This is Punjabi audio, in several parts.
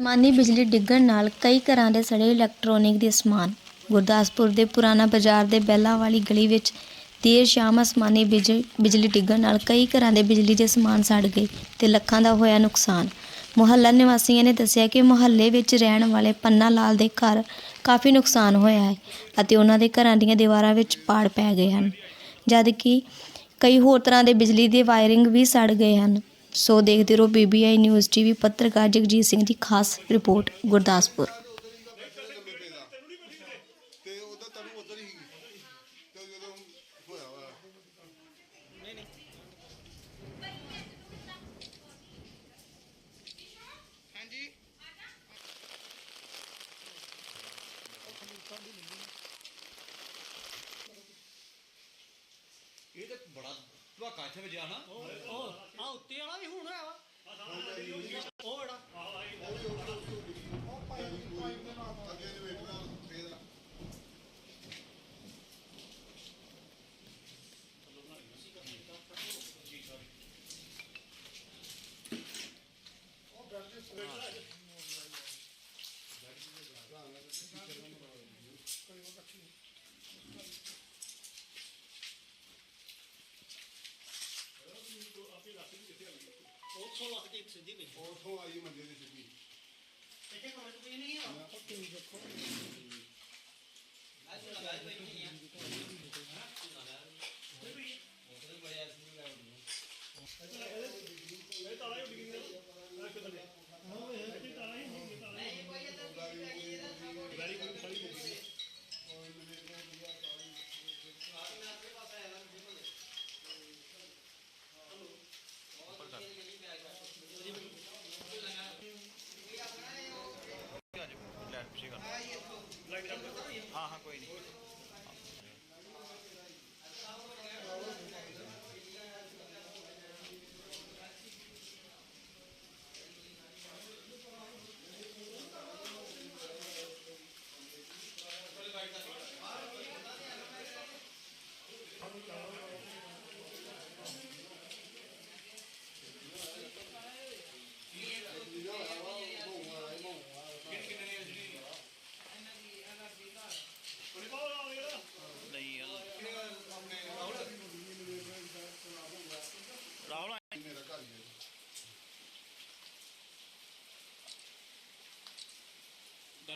ਮਾਨੀ ਬਿਜਲੀ ਡਿੱਗਣ ਨਾਲ ਕਈ ਘਰਾਂ ਦੇ ਸੜੇ ਇਲੈਕਟ੍ਰੋਨਿਕ ਦੇ ਸਮਾਨ। ਗੁਰਦਾਸਪੁਰ ਦੇ ਪੁਰਾਣਾ ਬਾਜ਼ਾਰ ਦੇ ਬੈਲਾਂ ਵਾਲੀ ਗਲੀ ਵਿੱਚ ਦੇਰ ਸ਼ਾਮ ਅਸਮਾਨੀ ਬਿਜ- ਬਿਜਲੀ ਡਿੱਗਣ ਨਾਲ ਕਈ ਘਰਾਂ ਦੇ ਬਿਜਲੀ ਦੇ ਸਮਾਨ ਸੜ ਗਏ ਤੇ ਲੱਖਾਂ ਦਾ ਹੋਇਆ ਨੁਕਸਾਨ। ਮੁਹੱਲਾ ਨਿਵਾਸੀਆਂ ਨੇ ਦੱਸਿਆ ਕਿ ਮੁਹੱਲੇ ਵਿੱਚ ਰਹਿਣ ਵਾਲੇ ਪੰਨਾ ਲਾਲ ਦੇ ਘਰ ਕਾਫੀ ਨੁਕਸਾਨ ਹੋਇਆ ਹੈ ਅਤੇ ਉਹਨਾਂ ਦੇ ਘਰਾਂ ਦੀਆਂ ਦੀਵਾਰਾਂ ਵਿੱਚ ਪਾੜ ਪੈ ਗਏ ਹਨ ਜਦਕਿ ਕਈ ਹੋਰ ਤਰ੍ਹਾਂ ਦੇ ਬਿਜਲੀ ਦੇ ਵਾਇਰਿੰਗ ਵੀ ਸੜ ਗਏ ਹਨ। ਸੋ ਦੇਖਦੇ ਰਹੋ ਬੀਬੀਆਈ ਨਿਊਜ਼ ਟੀਵੀ ਪੱਤਰਕਾਰ ਜਗਜੀਤ ਸਿੰਘ ਦੀ ਖਾਸ ਰਿਪੋਰਟ ਗੁਰਦਾਸਪੁਰ ਤੇ ਉਦੋਂ ਤੈਨੂੰ ਉਧਰ ਹੀ ਤੇ ਜਦੋਂ ਹੋਇਆ ਵਾ ਇਹ ਤੇ ਬੜਾ ਧਵਾਕਾ ਇੱਥੇ ਵਜਿਆ ਨਾ। ਆ ਉੱਤੇ ਵਾਲਾ ਵੀ ਹੁਣ ਹੋਇਆ ਵਾ। ਉਹ ਜਿਹੜਾ ਸਿੱਧੀ ਪਈ। ਉਥੋਂ ਆਈ ਮੰਜੇ ਦੀ ਸਿੱਧੀ। ਇੱਥੇ ਕਮਰੇ ਪਈ ਨਹੀਂ ਆ। ਹਾਂ ਹਾਂ ਕੋਈ ਨਹੀਂ। ਨਹੀਂ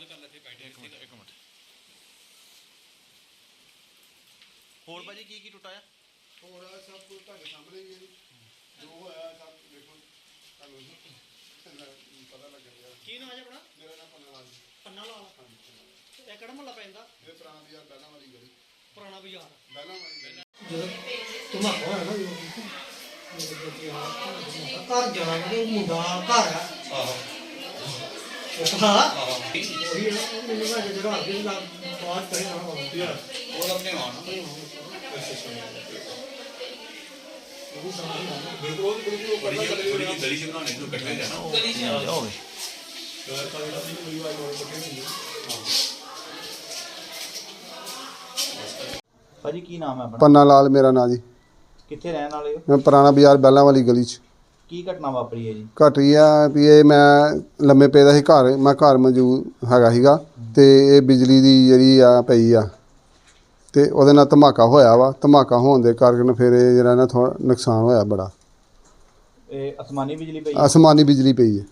ਗੱਲ ਕਰ ਲੈ ਇੱਥੇ ਬੈਠੇ ਇੱਕ ਮਿੰਟ ਇੱਕ ਮਿੰਟ। ਹੋਰ ਭਾਜੀ ਕੀ ਕੀ ਟੁੱਟਾ ਆ? ਹੋਰ ਆ ਸਭ ਕੁਝ ਤੁਹਾਡੇ ਸਾਹਮਣੇ ਹੀ ਹੈ ਜੀ। ਜੋ ਹੋਇਆ ਸਭ ਦੇਖੋ ਤੁਹਾਨੂੰ ਪਤਾ ਲੱਗ ਗਿਆ। ਕੀ ਨਾਮ ਹੈ ਆਪਣਾ? ਮੇਰਾ ਨਾਮ ਪੰਨਾ ਲਾਲ ਜੀ। ਪੰਨਾ ਲਾਲ। ਹਾਂਜੀ ਪੰਨਾ ਲਾਲ। ਇਹ ਕਿਹੜਾ ਮਹੱਲਾ ਪੈਂਦਾ? ਇਹ ਪੁਰਾਣਾ ਬਾਜ਼ਾਰ ਪਹਿਲਾਂ ਵਾਲੀ ਗਲੀ। ਪੁਰਾਣਾ ਬਾਜ਼ਾਰ। ਪਹਿਲਾਂ ਵਾਲੀ ਗਲੀ। ਧਮਾਕਾ ਹੋਇਆ ਨਾ ਘਰ ਜਾਣਾ ਕਿ ਮੁੰਡਾ ਘਰ ਆ। ਆਹੋ। ਹਾਂ ਆਹੋ ਉਹੀ ਨਾ ਉਹ ਮੈਨੂੰ ਕਹਿੰਦਾ ਜਿਹੜਾ ਅੱਗੇ ਲਾ ਬਾਅਦ ਕਰੇ ਨਾ ਹੋਵੇ ਉਹ ਆਪਣੇ ਆਉਣ ਬਿਲਕੁਲ ਬਿਲਕੁਲ ਬੜੀ ਜਿਹੀ ਬੜੀ ਜਿਹੀ ਗਲੀ ਚ ਬਣਾਉਣੇ ਨੂੰ ਇਕੱਠੇ ਜਾਣਾ ਉਹ ਗਲੀ ਚ ਹੋਵੇ ਭਾਜੀ ਕੀ ਨਾਮ ਹੈ ਆਪਣਾ? ਪੰਨਾ ਲਾਲ ਮੇਰਾ ਨਾਂ ਜੀ। ਕਿੱਥੇ ਰਹਿਣ ਵਾਲੇ ਹੋ? ਮੈਂ ਪੁਰਾਣਾ ਬਾਜ਼ਾਰ ਬੈਲਾਂ ਵਾਲੀ ਗਲੀ 'ਚ। ਕੀ ਘਟਨਾ ਵਾਪਰੀ ਹੈ ਜੀ? ਘਟ ਰਹੀ ਆ ਵੀ ਇਹ ਮੈਂ ਲੰਮੇ ਪਏ ਦਾ ਸੀ ਘਰ ਮੈਂ ਘਰ ਮੌਜੂਦ ਹੈਗਾ ਸੀਗਾ ਤੇ ਇਹ ਬਿਜਲੀ ਦੀ ਜਿਹੜੀ ਆ ਪਈ ਆ। ਤੇ ਉਹਦੇ ਨਾਲ ਧਮਾਕਾ ਹੋਇਆ ਵਾ ਧਮਾਕਾ ਹੋਣ ਦੇ ਕਾਰਨ ਫਿਰ ਇਹ ਜਿਹੜਾ ਨਾ ਥੋੜਾ ਨੁਕਸਾਨ ਹੋਇਆ ਬੜਾ। ਇਹ ਅਸਮਾਨੀ ਬਿਜਲੀ ਪਈ ਅਸਮਾਨੀ ਬਿਜਲੀ ਪਈ ਹੈ।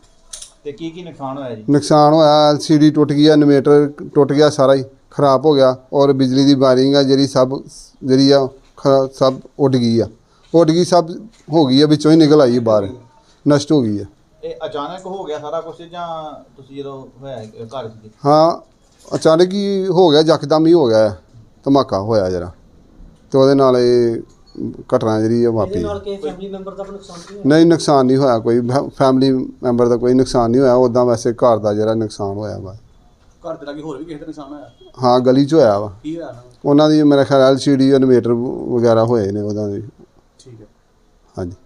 ਤੇ ਕੀ ਕੀ ਨੁਕਸਾਨ ਹੋਇਆ ਜੀ? ਨੁਕਸਾਨ ਹੋਇਆ ਐਲਸੀਡੀ ਟੁੱਟ ਗਈ ਇਨਵੇਟਰ ਟੁੱਟ ਗਿਆ ਸਾਰਾ ਹੀ ਖਰਾਬ ਹੋ ਗਿਆ ਔਰ ਬਿਜਲੀ ਦੀ ਵਾਇਰਿੰਗ ਆ ਜਿਹੜੀ ਸਭ ਜਿਹੜੀ ਆ ਖ- ਸਭ ਉੱਡ ਗਈ ਆ। ਉੱਡ ਗਈ ਸਭ ਹੋ ਗਈ ਆ ਵਿੱਚੋਂ ਹੀ ਨਿਕਲ ਆਈ ਬਾਹਰ। ਨਸ਼ਟ ਹੋ ਗਈ ਆ। ਇਹ ਅਚਾਨਕ ਹੋ ਗਿਆ ਸਾਰਾ ਕੁਝ ਜਾਂ ਤੁਸੀਂ ਜਦੋਂ ਹੋਇਆ ਘਰ ਸੀ ਹਾਂ ਅਚਾਨਕ ਹੀ ਹੋ ਗਿਆ ਯਕਦਮ ਹੀ ਹੋ ਗਿਆ ਹੈ, ਧਮਾਕਾ ਹੋਇਆ ਜਰਾ। ਤੇ ਉਹਦੇ ਨਾਲ ਇਹ ਘਟਨਾ ਜਿਹੜੀ ਫੈਮਿਲੀ ਮੈਂਬਰ ਦਾ ਕੋਈ ਨੁਕਸਾਨ ਨਹੀਂ ਨੁਕਸਾਨ ਨਹੀਂ ਹੋਇਆ ਕੋਈ। ਫੈਮਿਲੀ ਮੈਂਬਰ ਦਾ ਕੋਈ ਨੁਕਸਾਨ ਨਹੀਂ ਹੋਇਆ। ਉਦਾਂ ਵੈਸੇ ਘਰ ਦਾ ਜਿਹੜਾ ਨੁਕਸਾਨ ਹੋਇਆ ਵਾ। ਘਰ ਦੇ ਲਾਗੇ ਹੋਰ ਵੀ ਕਿਸੇ ਦਾ ਨੁਕਸਾਨ ਹੋਇਆ? ਹਾਂ ਗਲੀ 'ਚ ਹੋਇਆ ਵਾ। ਕੀ ਹੋਇਆ ਉਹਨਾਂ ਦੀ? ਮੇਰੇ ਖਿਆਲ ਐਲਸੀਡੀ ਇਨਵੇਟਰ ਵਗੈਰਾ ਹੋਏ ਨੇ ਉਹਨਾਂ ਦੇ। ਠੀਕ ਹੈ ਹਾਂਜੀ